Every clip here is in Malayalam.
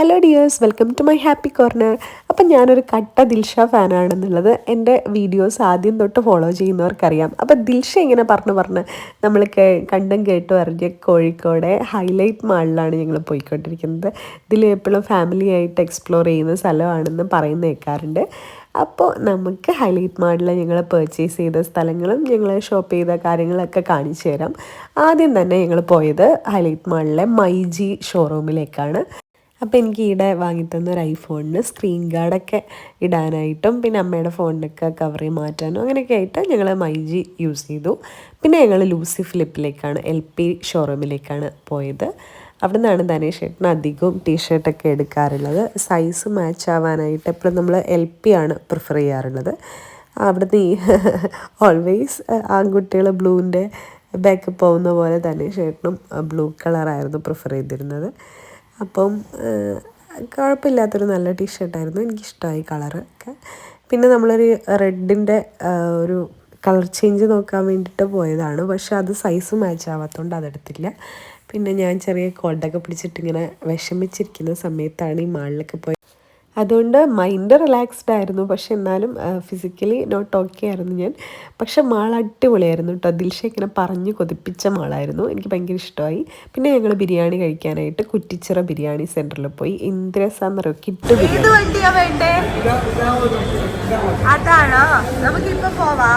Hello dears welcome to my happy corner അപ്പം ഞാനൊരു കട്ട ദിൽഷ ഫാനാണെന്നുള്ളത് എന്റെ വീഡിയോസ് ആദ്യം തൊട്ട് ഫോളോ ചെയ്യുന്നവർക്കറിയാം. അപ്പം ദിൽഷ ഇങ്ങനെ പറഞ്ഞു പറഞ്ഞ് നമ്മൾ കണ്ടും കേട്ടും അറിഞ്ഞ കോഴിക്കോടെ ഹൈലൈറ്റ് മാളിലാണ് ഞങ്ങൾ പോയിക്കൊണ്ടിരിക്കുന്നത്. ഇതിൽ എപ്പോഴും ഫാമിലി ആയിട്ട് എക്സ്പ്ലോർ ചെയ്യുന്ന സ്ഥലമാണെന്ന് പറയുന്ന കേൾക്കാറുണ്ട് അപ്പോൾ നമുക്ക് ഹൈലൈറ്റ് മാളിൽ ഞങ്ങൾ പർച്ചേസ് ചെയ്ത സ്ഥലങ്ങളും ഞങ്ങൾ ഷോപ്പ് ചെയ്ത കാര്യങ്ങളൊക്കെ കാണിച്ചു തരാം. ആദ്യം തന്നെ ഞങ്ങൾ പോയത് ഹൈലൈറ്റ് മാളിലെ മൈജി ഷോറൂമിലേക്കാണ് അപ്പോൾ എനിക്ക് ഈടെ വാങ്ങിത്തന്ന ഒരു ഐഫോണിന് സ്ക്രീൻ ഗാർഡൊക്കെ ഇടാനായിട്ടും പിന്നെ അമ്മയുടെ ഫോണിനൊക്കെ കവറി മാറ്റാനും അങ്ങനെയൊക്കെ ആയിട്ട് ഞങ്ങൾ മൈജി യൂസ് ചെയ്തു. പിന്നെ ഞങ്ങൾ ലൂസി ഫ്ലിപ്പിലേക്കാണ് എൽ പി ഷോറൂമിലേക്കാണ് പോയത്. അവിടെ നിന്നാണ് ധനേഷ് ഏട്ടന് അധികവും ടീഷർട്ടൊക്കെ എടുക്കാറുള്ളത്. സൈസ് മാച്ച് ആവാനായിട്ട് എപ്പോഴും നമ്മൾ എൽ പി ആണ് പ്രിഫർ ചെയ്യാറുള്ളത്. അവിടുന്ന് ഈ ഓൾവേസ് ആൺകുട്ടികൾ ബ്ലൂവിന്റെ ബാക്ക് പോകുന്ന പോലെ ധനേഷ് ഏട്ടനും ബ്ലൂ കളറായിരുന്നു പ്രിഫർ ചെയ്തിരുന്നത്. അപ്പം കുഴപ്പമില്ലാത്തൊരു നല്ല ടീഷർട്ടായിരുന്നു. എനിക്കിഷ്ടമായി കളറ് ഒക്കെ. പിന്നെ നമ്മളൊരു റെഡിന്റെ ഒരു കളർ ചേഞ്ച് നോക്കാൻ വേണ്ടിയിട്ട് പോയതാണ്. പക്ഷെ അത് സൈസ് മാച്ച് ആവാത്തതുകൊണ്ട് അതെടുത്തില്ല. പിന്നെ ഞാൻ ചെറിയ കോൾഡൊക്കെ പിടിച്ചിട്ടിങ്ങനെ വിഷമിച്ചിരിക്കുന്ന സമയത്താണ് ഈ മാളിലൊക്കെ പോയി അതുകൊണ്ട് മൈൻഡ് റിലാക്സ്ഡ് ആയിരുന്നു. പക്ഷെ എന്നാലും ഫിസിക്കലി നോട്ട് ഓക്കെ ആയിരുന്നു ഞാൻ. പക്ഷെ മാൾ അടിപൊളിയായിരുന്നു കേട്ടോ. ദിൽഷ ഇങ്ങനെ പറഞ്ഞ് കൊതിപ്പിച്ച മാളായിരുന്നു. എനിക്ക് ഭയങ്കര ഇഷ്ടമായി. പിന്നെ ഞങ്ങൾ ബിരിയാണി കഴിക്കാനായിട്ട് കുറ്റിച്ചിറ ബിരിയാണി സെന്ററിൽ പോയി. ഇന്ദ്രസാന്ന് കിട്ടു ബിരിയാണി. അതാണോ? നമുക്കിപ്പോ പോവാ.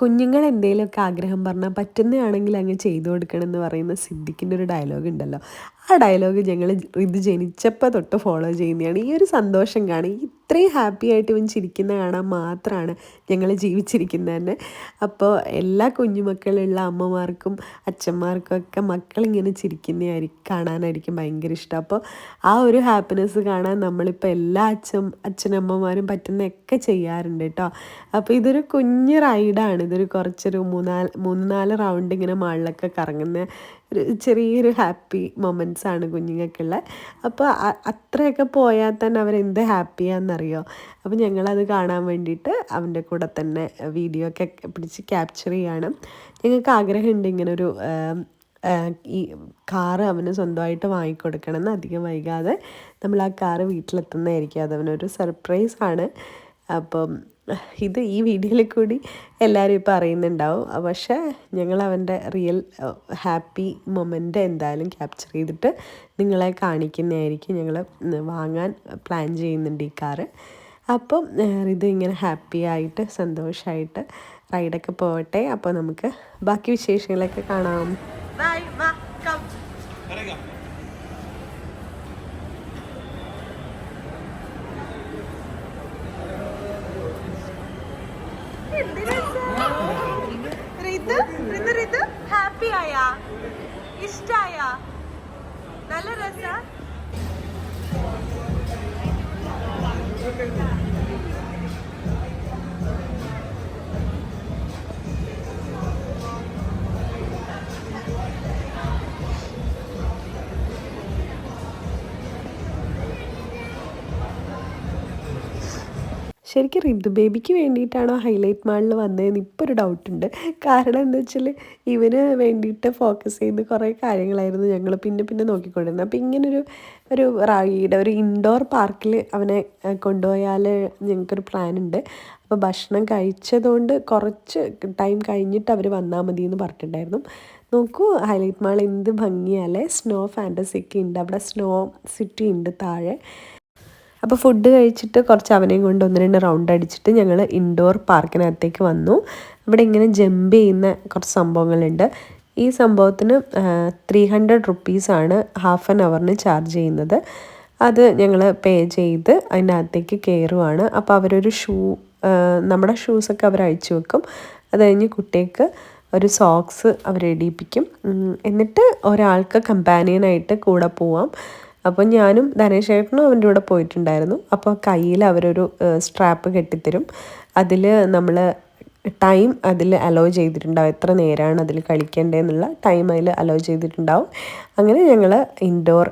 കുഞ്ഞുങ്ങൾ എന്തെങ്കിലുമൊക്കെ ആഗ്രഹം പറഞ്ഞാൽ പറ്റുന്നതാണെങ്കിൽ അങ്ങ് ചെയ്തു കൊടുക്കണം എന്ന് പറയുന്ന സിദ്ദിഖിന്റെ ഒരു ഡയലോഗ് ഉണ്ടല്ലോ. ആ ഡയലോഗ് ഞങ്ങൾ ഇത് ജനിച്ചപ്പോൾ തൊട്ട് ഫോളോ ചെയ്യുന്നതാണ്. ഈ ഒരു സന്തോഷം കാണും. ഇത്രയും ഹാപ്പി ആയിട്ട് ഇവൻ ചിരിക്കുന്ന കാണാൻ മാത്രമാണ് ഞങ്ങൾ ജീവിച്ചിരിക്കുന്നത് തന്നെ അപ്പോൾ എല്ലാ കുഞ്ഞുമക്കളുള്ള അമ്മമാർക്കും അച്ഛന്മാർക്കും ഒക്കെ മക്കളിങ്ങനെ ചിരിക്കുന്നതായിരിക്കും കാണാനായിരിക്കും ഭയങ്കര ഇഷ്ടം. അപ്പോൾ ആ ഒരു ഹാപ്പിനെസ് കാണാൻ നമ്മളിപ്പോൾ എല്ലാ അച്ഛൻ അച്ഛനമ്മമാരും പറ്റുന്നതൊക്കെ ചെയ്യാറുണ്ട് കേട്ടോ. അപ്പോൾ ഇതൊരു കുഞ്ഞ് റൈഡാണ് ഇതൊരു കുറച്ചൊരു മൂന്നാൽ മൂന്ന് നാല് റൗണ്ട് ഇങ്ങനെ മാളിലൊക്കെ കറങ്ങുന്ന ഒരു ചെറിയൊരു ഹാപ്പി മൊമെന്റ്സ് ആണ് കുഞ്ഞുങ്ങൾക്കുള്ള അപ്പോൾ അത്രയൊക്കെ പോയാൽ തന്നെ അവരെന്ത് ഹാപ്പിയാണെന്നറിയോ? അപ്പോൾ ഞങ്ങളത് കാണാൻ വേണ്ടിയിട്ട് അവന്റെ കൂടെ തന്നെ വീഡിയോ ഒക്കെ പിടിച്ച് ക്യാപ്ചർ ചെയ്യണം. ഞങ്ങൾക്ക് ആഗ്രഹമുണ്ട് ഇങ്ങനൊരു ഈ കാറ് അവന് സ്വന്തമായിട്ട് വാങ്ങിക്കൊടുക്കണമെന്ന് അധികം വൈകാതെ നമ്മൾ ആ കാറ് വീട്ടിലെത്തുന്നതായിരിക്കും. അതവനൊരു സർപ്രൈസാണ്. അപ്പം ഇത് ഈ വീഡിയോയിൽ കൂടി എല്ലാവരും ഇപ്പോൾ അറിയുന്നുണ്ടാവും. പക്ഷേ ഞങ്ങൾ അവന്റെ റിയൽ ഹാപ്പി മൊമെന്റ് എന്തായാലും ക്യാപ്ചർ ചെയ്തിട്ട് നിങ്ങളെ കാണിക്കുന്നതായിരിക്കും ഞങ്ങൾ വാങ്ങാൻ പ്ലാൻ ചെയ്യുന്നുണ്ട് ഈ കാറ് അപ്പം ഇത് ഇങ്ങനെ ഹാപ്പി ആയിട്ട് സന്തോഷമായിട്ട് റൈഡൊക്കെ പോവട്ടെ അപ്പോൾ നമുക്ക് ബാക്കി വിശേഷങ്ങളൊക്കെ കാണാം. ബൈ റിതു റിതു റിതു. ഹാപ്പി ആയാ? ഇഷ്ടായ? നല്ല രസ? ശരിക്കും റിതു ബേബിക്ക് വേണ്ടിയിട്ടാണോ ഹൈലൈറ്റ് മാളിൽ വന്നതെന്ന് ഇപ്പോൾ ഒരു ഡൗട്ട് ഉണ്ട് കാരണം എന്താ വെച്ചാൽ ഇവന് വേണ്ടിയിട്ട് ഫോക്കസ് ചെയ്ത് കുറേ കാര്യങ്ങളായിരുന്നു ഞങ്ങൾ പിന്നെ പിന്നെ നോക്കിക്കൊണ്ടിരുന്നത്. അപ്പോൾ ഇങ്ങനൊരു ഒരു റൈഡ് ഒരു ഇൻഡോർ പാർക്കിൽ അവനെ കൊണ്ടുപോയാൽ ഞങ്ങൾക്കൊരു പ്ലാൻ ഉണ്ട് അപ്പോൾ ഭക്ഷണം കഴിച്ചതുകൊണ്ട് കുറച്ച് ടൈം കഴിഞ്ഞിട്ട് അവർ വന്നാൽ മതി എന്ന് പറഞ്ഞിട്ടുണ്ടായിരുന്നു. നോക്കൂ ഹൈലൈറ്റ് മാൾ എന്ത് ഭംഗിയാലേ സ്നോ ഫാന്റസിക്ക് ഉണ്ട്. അവിടെ സ്നോ സിറ്റി ഉണ്ട് താഴെ. അപ്പോൾ ഫുഡ് കഴിച്ചിട്ട് കുറച്ച് അവനെയും കൊണ്ട് ഒന്ന് രണ്ട് റൗണ്ട് അടിച്ചിട്ട് ഞങ്ങൾ ഇൻഡോർ പാർക്കിനകത്തേക്ക് വന്നു. അവിടെ ഇങ്ങനെ ജമ്പ് ചെയ്യുന്ന കുറച്ച് സംഭവങ്ങളുണ്ട്. ഈ സംഭവത്തിന് ത്രീ ഹൺഡ്രഡ് റുപ്പീസാണ് ഹാഫ് ആൻ അവറിന് ചാർജ് ചെയ്യുന്നത്. അത് ഞങ്ങൾ പേ ചെയ്ത് അതിനകത്തേക്ക് കയറുവാണ് അപ്പോൾ അവരൊരു ഷൂ നമ്മുടെ ഷൂസൊക്കെ അവർ അഴിച്ചു വെക്കും. അത് കഴിഞ്ഞ് കുട്ടിക്ക് ഒരു സോക്സ് അവർ ഇടിയിപ്പിക്കും. എന്നിട്ട് ഒരാൾക്ക് കമ്പാനിയനായിട്ട് കൂടെ പോവാം. അപ്പോൾ ഞാനും ധനേഷ് ചേട്ടനും അവന്റെ കൂടെ പോയിട്ടുണ്ടായിരുന്നു. അപ്പോൾ കയ്യിൽ അവരൊരു സ്ട്രാപ്പ് കെട്ടിത്തരും. അതിൽ നമ്മൾ ടൈം അതിൽ അലോ ചെയ്തിട്ടുണ്ടാവും. എത്ര നേരമാണ് അതിൽ കളിക്കേണ്ടതെന്നുള്ള ടൈം അതിൽ അലോ ചെയ്തിട്ടുണ്ടാവും. അങ്ങനെ ഞങ്ങൾ ഇൻഡോർ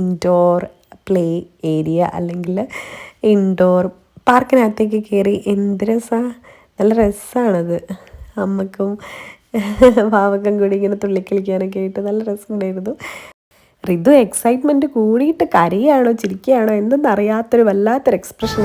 ഇൻഡോർ പ്ലേ ഏരിയ അല്ലെങ്കിൽ ഇൻഡോർ പാർക്കിനകത്തേക്ക് കയറി എന്ത് രസമാണ് നല്ല രസമാണത് അമ്മക്കും പാവക്കം കൂടി ഇങ്ങനെ തുള്ളിക്കളിക്കാനൊക്കെ ആയിട്ട് നല്ല രസമുണ്ടായിരുന്നു. ഋതു എക്സൈറ്റ്മെന്റ് കൂടിയിട്ട് കരയാണോ ചിരിക്കുകയാണോ എന്തെന്നറിയാത്തൊരു വല്ലാത്തൊരു expression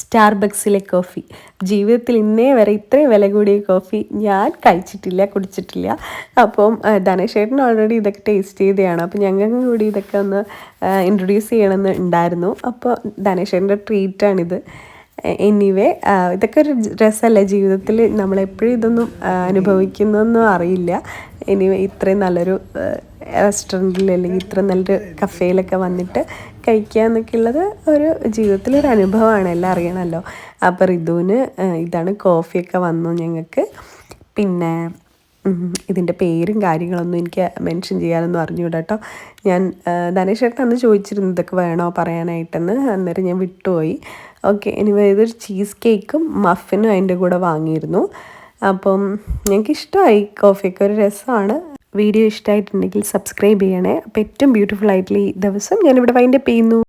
സ്റ്റാർബക്സിലെ കോഫി. ജീവിതത്തിൽ ഇന്നേ വരെ ഇത്രയും വില കൂടിയ കോഫി ഞാൻ കഴിച്ചിട്ടില്ല കുടിച്ചിട്ടില്ല. അപ്പം ധനശേഖരൻ ഓൾറെഡി ഇതൊക്കെ ടേസ്റ്റ് ചെയ്തതാണ്. അപ്പോൾ ഞങ്ങൾക്കും കൂടി ഇതൊക്കെ ഒന്ന് ഇൻട്രൊഡ്യൂസ് ചെയ്യണമെന്ന് ഉണ്ടായിരുന്നു. അപ്പോൾ ധനേഷേട്ടന്റെ ട്രീറ്റാണിത് എനിവേ ഇതൊക്കെ ഒരു രസമല്ലേ? ജീവിതത്തിൽ നമ്മളെപ്പോഴും ഇതൊന്നും അനുഭവിക്കുന്നൊന്നും അറിയില്ല. എനിവേ ഇത്രയും നല്ലൊരു റെസ്റ്റോറന്റിൽ അല്ലെങ്കിൽ ഇത്ര നല്ലൊരു കഫേയിലൊക്കെ വന്നിട്ട് കഴിക്കുക എന്നൊക്കെ ഉള്ളത് ഒരു ജീവിതത്തിലൊരു അനുഭവമാണ് എല്ലാം അറിയണമല്ലോ. അപ്പോൾ ഋതുവിന് ആ, ഇതാണ് കോഫിയൊക്കെ വന്നു ഞങ്ങൾക്ക്. പിന്നെ ഇതിന്റെ പേരും കാര്യങ്ങളൊന്നും എനിക്ക് മെൻഷൻ ചെയ്യാനൊന്നും അറിഞ്ഞുകൂടാ കേട്ടോ ഞാൻ ധനേഷ് ചേട്ടൻ അന്ന് ചോദിച്ചിരുന്നു ഇതൊക്കെ വേണോ പറയാനായിട്ടെന്ന്. അന്നേരം ഞാൻ വിട്ടുപോയി. ഓക്കെ ഇനി ഇതൊരു ചീസ് കേക്കും മഫിനും അതിന്റെ കൂടെ വാങ്ങിയിരുന്നു. അപ്പം ഞങ്ങൾക്ക് ഇഷ്ടമായി കോഫിയൊക്കെ ഒരു രസമാണ്. വീഡിയോ ഇഷ്ടമായിട്ടുണ്ടെങ്കിൽ സബ്സ്ക്രൈബ് ചെയ്യണേ. അപ്പോൾ ഏറ്റവും ബ്യൂട്ടിഫുൾ ആയിട്ടുള്ള ഈ ദിവസം ഞാനിവിടെ വൈൻഡപ്പ് ചെയ്യുന്നു.